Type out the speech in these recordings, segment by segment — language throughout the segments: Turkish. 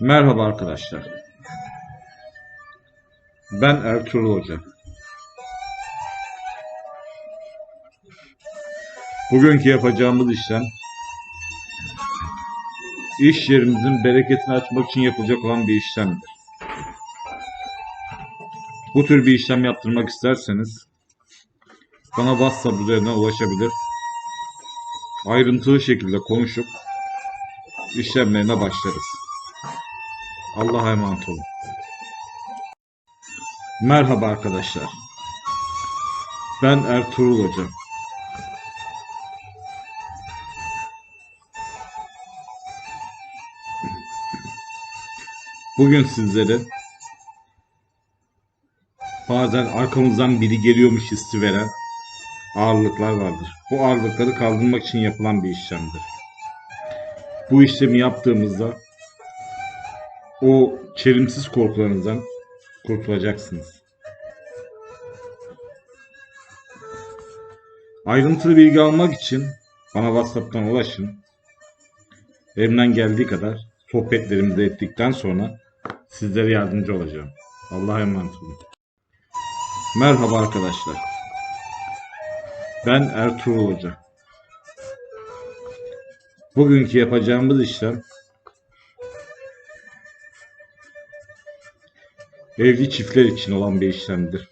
Merhaba arkadaşlar. Ben Ertuğrul Hoca. Bugünkü yapacağımız işlem iş yerimizin bereketini açmak için yapılacak olan bir işlemdir. Bu tür bir işlem yaptırmak isterseniz bana WhatsApp üzerinden ulaşabilir. Ayrıntılı şekilde konuşup işlemlerine başlarız. Allah'a emanet olun. Merhaba arkadaşlar. Ben Ertuğrul Hoca. Bugün sizlere bazen arkamızdan biri geliyormuş hissi veren ağırlıklar vardır. Bu ağırlıkları kaldırmak için yapılan bir işlemdir. Bu işlemi yaptığımızda o çelimsiz korkularınızdan kurtulacaksınız. Ayrıntılı bilgi almak için bana WhatsApp'tan ulaşın. Elimden geldiği kadar sohbetlerimizi ettikten sonra sizlere yardımcı olacağım. Allah'a emanet olun. Merhaba arkadaşlar. Ben Ertuğrul Hoca. Bugünkü yapacağımız işlem evli çiftler için olan bir işlemdir.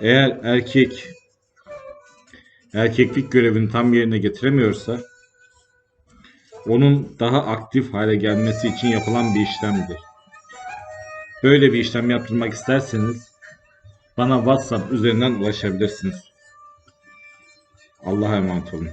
Eğer erkek erkeklik görevini tam yerine getiremiyorsa onun daha aktif hale gelmesi için yapılan bir işlemdir. Böyle bir işlem yaptırmak isterseniz bana WhatsApp üzerinden ulaşabilirsiniz. Allah'a emanet olun.